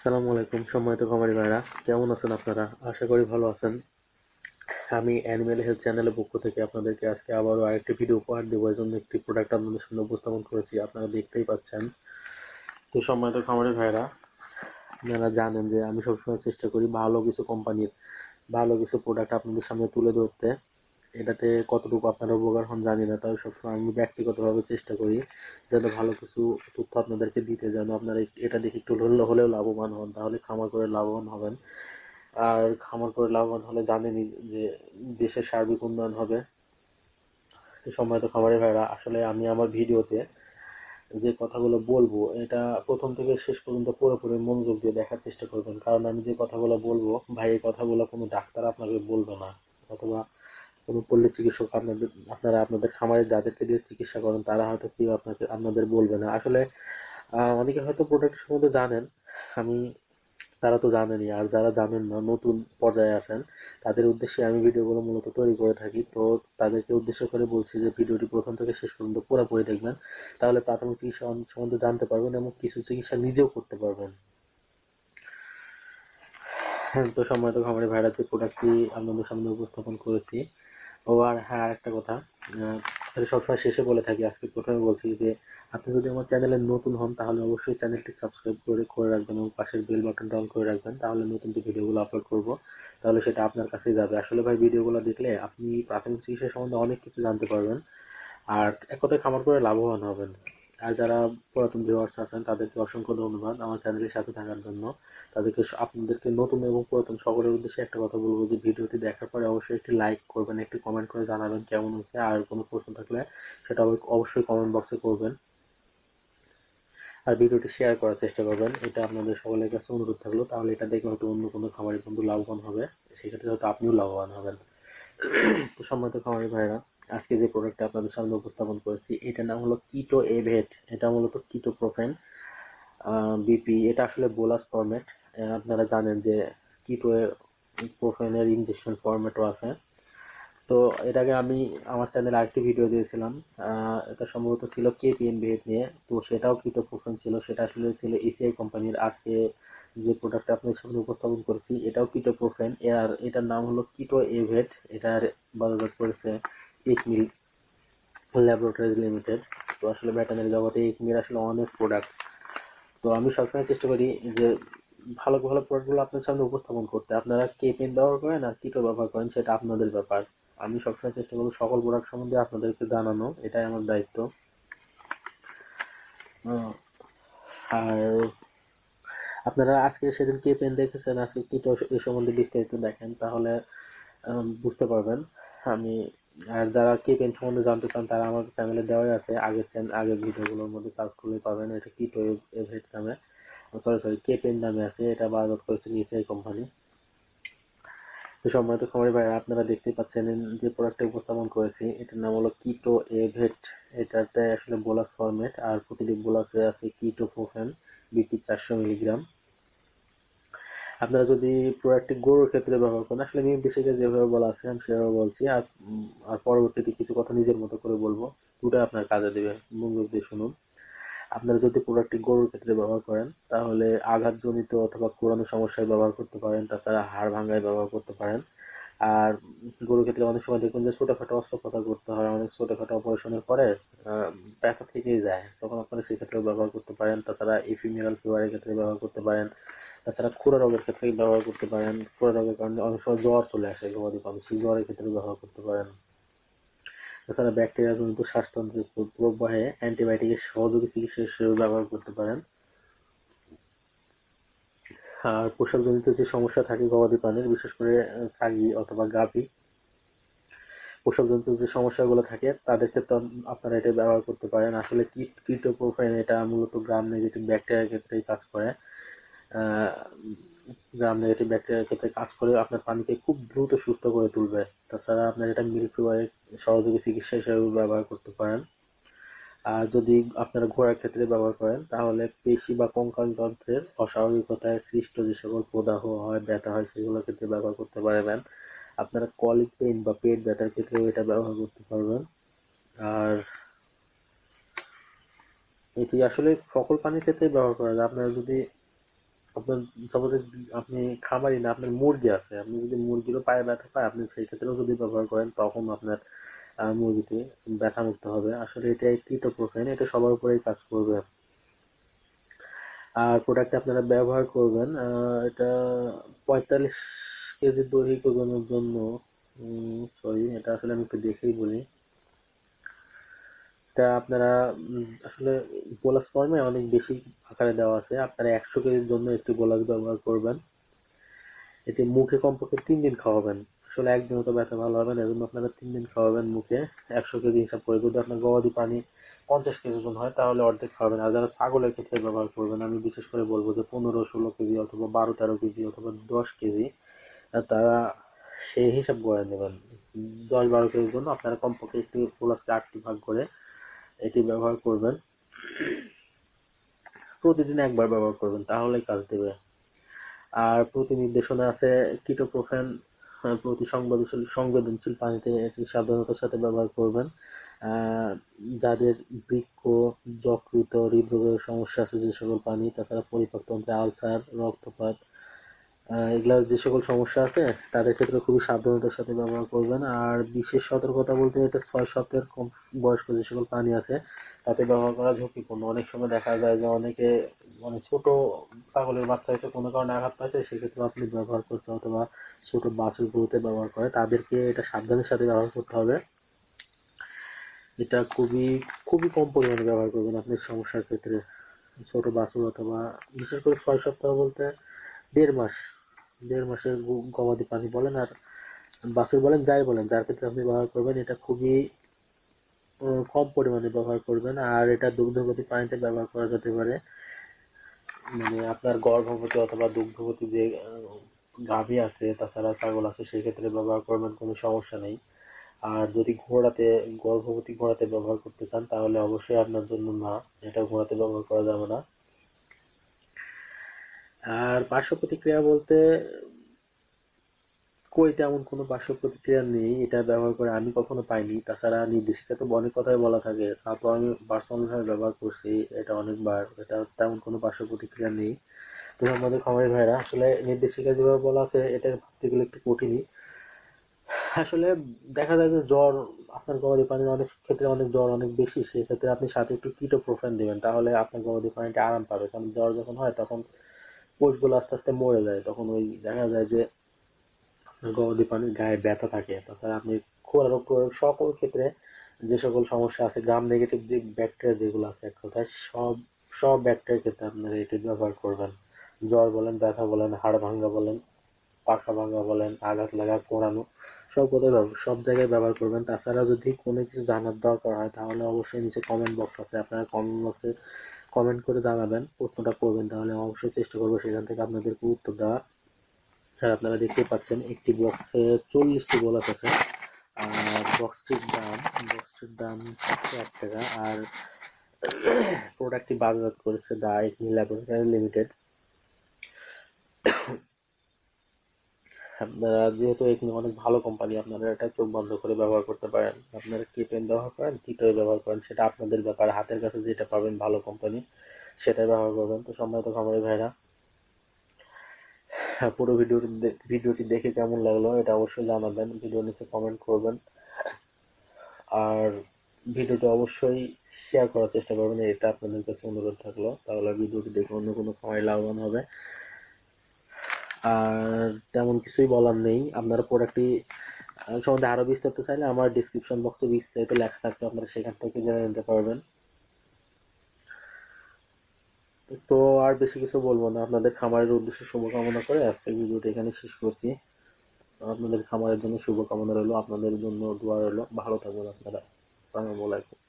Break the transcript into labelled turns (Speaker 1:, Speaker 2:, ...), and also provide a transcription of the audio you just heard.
Speaker 1: সালামু আলাইকুম সম্মানিত খামারি ভাইরা। কেমন আছেন আপনারা? আশা করি ভালো আছেন। আমি অ্যানিমেল হেলথ চ্যানেলের পক্ষ থেকে আপনাদেরকে আজকে আবারও আরেকটি ভিডিও উপহার দেবো। এই জন্য একটি প্রোডাক্ট আপনাদের সামনে উপস্থাপন করেছি। আপনারা দেখতেই পাচ্ছেন। তো সম্মানিত খামারি ভাইরা, আপনারা জানেন যে আমি সবসময় চেষ্টা করি ভালো কিছু কোম্পানির ভালো কিছু প্রোডাক্ট আপনাদের সামনে তুলে ধরতে। এটাতে কতটুকু আপনারা উপকার হন জানি না তবে সবসময় আমি ব্যক্তিগতভাবে চেষ্টা করি যেন ভালো কিছু তথ্য আপনাদেরকে দিতে, যেন আপনারা এটা দেখে একটু হলে- হলেও লাভবান হন, তাহলে খামার করে লাভবান হবেন। আর খামার করে লাভবান হলে জানেনই যে দেশের সার্বিক উন্নয়ন হবে। সময় তো সম্মানিত খামারি ভাইরা আসলে আমি আমার ভিডিওতে যে কথাগুলো বলব, এটা প্রথম থেকে শেষ পর্যন্ত পুরোপুরি মনোযোগ দিয়ে দেখার চেষ্টা করবেন। কারণ আমি যে কথাগুলো বলব, ভাই, এই কথাগুলো কোনো ডাক্তার আপনাকে বলবে না, অথবা কোনো পল্লী চিকিৎসক আপনাদের, আপনারা আপনাদের খামারে যাদেরকে দিয়ে চিকিৎসা করেন, তারা হয়তো কেউ আপনাকে, আপনাদের বলবে না। আসলে অনেকে হয়তো প্রোডাক্ট সম্বন্ধে জানেন, আমি, তারা তো জানেনই, আর যারা জানেন না, নতুন পর্যায়ে আছেন তাদের উদ্দেশ্যে আমি ভিডিওগুলো মূলত তৈরি করে থাকি। তো তাদেরকে উদ্দেশ্য করে বলছি যে, ভিডিওটি প্রথম থেকে শেষ পর্যন্ত পুরোপুরি দেখবেন। তাহলে প্রাথমিক চিকিৎসা সম্বন্ধে জানতে পারবেন এবং কিছু চিকিৎসা নিজেও করতে পারবেন। তো সম্মানিত খামারি ভাইরা, যে প্রোডাক্টটি আপনাদের সামনে উপস্থাপন করেছি ও আর হ্যাঁ আরেকটা কথা সবসময় শেষে বলে থাকি, আজকে প্রথমে বলছি যে আপনি যদি আমার চ্যানেলে নতুন হন, তাহলে অবশ্যই চ্যানেলটি সাবস্ক্রাইব করে করে রাখবেন এবং পাশের বেল বাটনটা অন করে রাখবেন, তাহলে নতুন যে ভিডিওগুলো আপলোড করব, তাহলে সেটা আপনার কাছেই যাবে। আসলে ভাই ভিডিওগুলো দেখলে আপনি প্রাথমিক চিকিৎসা সম্বন্ধে অনেক কিছু জানতে পারবেন, আর এক কথায় খামার করে লাভবান হবেন। আর যারা পুরাতন ভিউয়ার্স আছেন, তাদেরকে অসংখ্য ধন্যবাদ আমার চ্যানেলের সাথে থাকার জন্য। তাদেরকে আপনাদেরকে নতুন এবং পুরাতন সকলের উদ্দেশ্যে একটা কথা বলব যে, ভিডিওটি দেখার পরে অবশ্যই একটি লাইক করবেন, একটি কমেন্ট করে জানাবেন কেমন হচ্ছে আর কোনো প্রশ্ন থাকলে সেটা অবশ্য- অবশ্যই কমেন্ট বক্সে করবেন। আর ভিডিওটি শেয়ার করার চেষ্টা করবেন, এটা আপনাদের সকলের কাছে অনুরোধ থাকল। তাহলে এটা দেখে হয়তো অন্য কোনো খামারি বন্ধু লাভবান হবে, সেক্ষেত্রে হয়তো আপনিও লাভবান হবেন। তো সম্মানিত খামারি ভাইরা আজকে যে প্রোডাক্টটা আপনাদের সামনে উপস্থাপন করেছি, এটার নাম হলো কিটো এভেট এটা মূলত কিটো প্রোফেন বিপি এটা আসলে বোলাস ফরম্যাট আপনারা জানেন যে কিটো প্রোফেনের ইনজেকশন ফরম্যাটও আছে। তো এটাকে আমি আমার চ্যানেলে আরেকটি ভিডিও দিয়েছিলাম। এটা সম্ভবত ছিল কেপিএন বিহেড নিয়ে। তো সেটাও কিটো প্রোফেন ছিল। সেটা আসলে ছিল এসিআই কোম্পানির আজকে যে প্রোডাক্টটা আপনাদের সামনে উপস্থাপন করেছি, এটাও কিটো প্রোফেন আর এটার নাম হলো কিটো এভেট এটার বাজারজাত করেছে একমিল ল্যাবরেটরিজ লিমিটেড তো আসলে ভেটেনারি জগতে একমিল আসলে অনেক প্রোডাক্ট তো আমি সবসময় চেষ্টা করি যে ভালো ভালো প্রোডাক্টগুলো আপনার সামনে উপস্থাপন করতে। আপনারা কে পেন ব্যবহার করেন আর কিটো ব্যবহার করেন সেটা আপনাদের ব্যাপার। আমি সবসময় চেষ্টা করব সকল প্রোডাক্ট সম্বন্ধে আপনাদেরকে জানানো, এটাই আমার দায়িত্ব। আর আপনারা আজকে সেদিন কে পেন দেখেছেন, আজকে কিটো এই সম্বন্ধে বিস্তারিত দেখেন, তাহলে বুঝতে পারবেন। আমি আর যারা কে পেন সম্বন্ধে জানতে চান, তারা আমার চ্যানেলে দেওয়াই আছে। আগের চ্যানেল আগের ভিডিওগুলোর মধ্যে সার্চ করলে পাবেন। এটা কিটো এভেট নামে। সরি সরি কে পেন নামে আছে। এটা বাজার করেছে নিচে কোম্পানি তো সম্মানিত খামারি ভাইরা আপনারা দেখতে পাচ্ছেন যে প্রোডাক্টটা উপস্থাপন করেছি। এটার নাম হলো কিটো এভেট এটাতে আসলে বোলাস ফরম্যাট আর প্রতিটি বোলাসে আছে কিটো প্রোফেন বিপি চারশো মিলিগ্রাম আপনারা যদি প্রোডাক্টটি গরুর ক্ষেত্রে ব্যবহার করেন, আসলে নির্দেশিকা যেভাবে বলা আছে, আমি সেভাবে বলছি। আর আর পরবর্তীতে কিছু কথা নিজের মতো করে বলব। দুটো আপনার কাজে দেবে মনোযোগ দিয়ে শুনুন। আপনারা যদি প্রোডাক্টটি গরুর ক্ষেত্রে ব্যবহার করেন, তাহলে আঘাতজনিত অথবা কোরানো সমস্যায় ব্যবহার করতে পারেন, তাছাড়া হাড় ভাঙ্গায় ব্যবহার করতে পারেন। আর, গরুর ক্ষেত্রে অনেক সময় দেখবেন যে ছোটখাটো অস্ত্রোপচার করতে হয়, অনেক ছোটখাটো অপারেশনের পরে ব্যথা থেকেই যায়। তখন আপনারা সেক্ষেত্রে ব্যবহার করতে পারেন। তাছাড়া ইফিমিনাল ফিভারের ক্ষেত্রে ব্যবহার করতে পারেন। তাছাড়া খুরা রোগের ক্ষেত্রে ব্যবহার করতে পারেন। খুরা রোগের কারণে অনেক সময় জ্বর চলে আসে গবাদি সেই জ্বরের ক্ষেত্রে ব্যবহার করতে পারেন। তাছাড়া ব্যাকটেরিয়া জনিত শ্বাসতন্ত্রের প্রবাহে অ্যান্টিবায়োটিকের সহযোগী চিকিৎসা হিসেবে ব্যবহার করতে পারেন। আর পোশাকজনিত যে সমস্যা থাকে গবাদি প্রাণীর, বিশেষ করে ছাগি অথবা গাভী, পোশাকজনিত যে সমস্যাগুলো থাকে, তাদের ক্ষেত্রে আপনারা এটা ব্যবহার করতে পারেন। আসলে কীট কিটোপ্রোফেন এটা মূলত গ্রাম নেগেটিভ ব্যাকটেরিয়ার ক্ষেত্রেই কাজ করে। আহ, গ্রাম নেগেটিভ ব্যাকটেরিয়ার ক্ষেত্রে কাজ করে আপনার পানিকে খুব দ্রুত সুস্থ করে তুলবে। তাছাড়া আপনার এটা মিল্ক সহযোগী চিকিৎসা হিসেবে ব্যবহার করতে পারেন। আর যদি আপনারা ঘোড়ার ক্ষেত্রে ব্যবহার করেন তাহলে পেশি বা কঙ্কাল তন্ত্রের অস্বাভাবিকতায় সৃষ্ট যে সকল প্রদাহ হয় ব্যথা হয় সেগুলোর ক্ষেত্রে ব্যবহার করতে পারবেন। আপনারা কলিক পেইন বা পেট ব্যথার ক্ষেত্রেও এটা ব্যবহার করতে পারবেন। আর এটি আসলে সকল পানির ক্ষেত্রে ব্যবহার করা যায়। আপনারা যদি আপনার সাপোজ আপনি খামারি না আপনার মুরগি আছে আপনি যদি মুরগিরও পায়ে ব্যথা পায় আপনি সেই ক্ষেত্রেও যদি ব্যবহার করেন তখন আপনার আহ, মুরগিটি ব্যথা মুক্ত হবে। আসলে এটা কিটোপ্রোফেন এটা সবার উপরেই কাজ করবে। আর প্রোডাক্ট আপনারা ব্যবহার করবেন এটা পঁয়তাল্লিশ কেজি দৈহিক ওজনের জন্য সরি এটা আসলে আমি একটু দেখেই বলি। এটা আপনারা আসলে বোলাস ফর্মে অনেক বেশি আকারে দেওয়া আছে। আপনারা একশো কেজির জন্য একটি বোলাস ব্যবহার করবেন। এটি মুখে কমপক্ষে তিন দিন খাওয়াবেন। আসলে একদিনও তো ব্যথা ভালো হবে না, এজন্য আপনারা তিন দিন খাওয়াবেন মুখে। একশো কেজি হিসাব করে যদি আপনার গবাদি পানি পঞ্চাশ কেজি ওজন হয়, তাহলে অর্ধেক খাওয়াবেন। আর যারা ছাগলের ক্ষেত্রে ব্যবহার করবেন, আমি বিশেষ করে বলব যে পনেরো, ষোলো কেজি অথবা বারো, তেরো কেজি অথবা দশ কেজি তারা সেই হিসাব করে নেবেন। দশ, বারো কেজির জন্য আপনারা কমপক্ষে একটি প্লাসকে আটটি ভাগ করে এটি ব্যবহার করবেন। প্রতিদিন একবার ব্যবহার করবেন, তাহলেই কাজ দেবে। আর প্রতি নির্দেশনা আছে, কিটোপ্রোফেন প্রতি সংবেদনশীল সংবেদনশীল পানিতে এটি সাবধানতার সাথে ব্যবহার করবেন। যাদের বৃক্ষ যকৃত, হৃদরোগের সমস্যা আছে, যে সকল পানি, তাছাড়া পরিপাকতন্ত্রে আলসার, রক্তপাত আহ, এগুলা যে সকল সমস্যা আছে তাদের ক্ষেত্রে খুবই সাবধানতার সাথে ব্যবহার করবেন। আর বিশেষ সতর্কতা বলতে এটা ছয় সপ্তাহের কম বয়স্ক যে সকল প্রাণী আছে তাতে ব্যবহার করা ঝুঁকিপূর্ণ। অনেক সময় দেখা যায় যে অনেকে মানে ছোট ছাগলের বাচ্চা হয়েছে কোনো কারণে আঘাত পাইছে সেক্ষেত্রে আপনি ব্যবহার করতে অথবা ছোট বাছুর গরুতে ব্যবহার করে তাদেরকে এটা সাবধানের সাথে ব্যবহার করতে হবে। এটা খুবই খুবই কম পরিমাণে ব্যবহার করবেন আপনি সমস্যার ক্ষেত্রে। ছোট বাছুর অথবা বিশেষ করে ছয় সপ্তাহ বলতে দেড় মাস দেড় মাসের গবাদি পানি বলেন আর বাছুর বলেন, যাই বলেন, যার ক্ষেত্রে আপনি ব্যবহার করবেন, এটা খুবই কম পরিমাণে ব্যবহার করবেন আর এটা দুগ্ধবতী পানিতে ব্যবহার করা যেতে পারে। মানে আপনার গর্ভবতী অথবা দুগ্ধবতী যে গাভী আছে, তাছাড়া ছাগল আছে, সেই ক্ষেত্রে ব্যবহার করবেন, কোনো সমস্যা নেই। আর যদি ঘোড়াতে, গর্ভবতী ঘোড়াতে ব্যবহার করতে চান, তাহলে অবশ্যই আপনার জন্য না, এটা ঘোড়াতে ব্যবহার করা যাবে না। আর পার্শ্ব প্রতিক্রিয়া বলতে, কই তেমন কোনো পার্শ্ব প্রতিক্রিয়া নেই। এটা ব্যবহার করে আমি কখনো পাইনি। তাছাড়া নির্দেশিকা তো অনেক কথাই বলা থাকে। তারপর আমি পার্সোনাল ভাবে ব্যবহার করছি, এটা অনেকবার। এটা তেমন কোনো পার্শ্ব প্রতিক্রিয়া নেই। তো আমাদের খামারি ভাইরা, আসলে নির্দেশিকা যেভাবে বলা আছে, এটা ভাবতে গেলে একটু কঠিনই আসলে দেখা যায় যে জ্বর, আপনার গবাদি পানির অনেক ক্ষেত্রে অনেক জ্বর অনেক বেশি। সেক্ষেত্রে আপনি সাথে একটু কিটোপ্রোফেন দিবেন, তাহলে আপনার গবাদি পানিটা আরাম পাবে। কারণ জ্বর যখন হয়, তখন কোষগুলো আস্তে আস্তে মরে যায়, তখন ওই দেখা যায় যে গবাদি পানির গায়ে ব্যথা থাকে। তাছাড়া আপনি খোলা রোগ সকল ক্ষেত্রে যে সকল সমস্যা আছে গ্রাম নেগেটিভ যে ব্যাকটেরিয়া যেগুলো আছে এক কথায়, সব সব ব্যাকটেরিয়ার ক্ষেত্রে আপনারা এটি ব্যবহার করবেন। জ্বর বলেন, ব্যথা বলেন, হাড় ভাঙ্গা বলেন, পাখা ভাঙ্গা বলেন, আঘাত লাগা কোড়ানো সব কথাই ব্যব- সব জায়গায় ব্যবহার করবেন। তাছাড়া যদি কোনো কিছু জানার দরকার হয়, তাহলে অবশ্যই নিচে কমেন্ট বক্স আছে। আপনারা কমেন্ট বক্সে কমেন্ট করে জানাবেন, প্রশ্নটা করবেন, তাহলে অবশ্যই চেষ্টা করব সেখান থেকে আপনাদেরকে উত্তর দেওয়া স্যার, আপনারা দেখতে পাচ্ছেন, একটি বক্সে চল্লিশটি গোলাপ আছে। আর বক্সটির দাম বক্সটির দাম সাতশো এক টাকা। আর প্রোডাক্টটি বাজারজাত করেছে দা একমি ল্যাবরেটরি লিমিটেড আপনারা যেহেতু এখানে অনেক ভালো কোম্পানি আপনারা এটা চোখ বন্ধ করে ব্যবহার করতে পারেন। আপনারা কি পেন ব্যবহার করেন কি টয় ব্যবহার করেন সেটা আপনাদের ব্যাপার। হাতের কাছে যেটা পাবেন ভালো কোম্পানি সেটাই ব্যবহার করবেন। তো সম্মানিত খামারি ভাইরা হ্যাঁ, পুরো ভিডিওটি দে- ভিডিওটি দেখে কেমন লাগল এটা অবশ্যই জানাবেন। ভিডিও নিচে কমেন্ট করবেন। আর ভিডিওটি অবশ্যই শেয়ার করার চেষ্টা করবেন এটা আপনাদের কাছে অনুরোধ থাকল। তাহলে ভিডিওটি দেখে অন্য কোনো খামারি লাভবান হবে। আর তেমন কিছুই বলার নেই। আপনারা প্রোডাক্টটি সম্বন্ধে আরও বিস্তারিত চাইলে আমার ডিসক্রিপশন বক্সে বিস্তারিত লেখা থাকবে, আপনারা সেখান থেকে জেনে নিতে পারবেন। তো আর বেশি কিছু বলব না। আপনাদের খামারের উদ্দেশ্যে শুভকামনা করে আজকের ভিডিওটি এখানে শেষ করছি। আপনাদের খামারের জন্য শুভকামনা রইল, আপনাদের জন্য দোয়া রইল। ভালো থাকবেন আপনারা। আসসালামু আলাইকুম।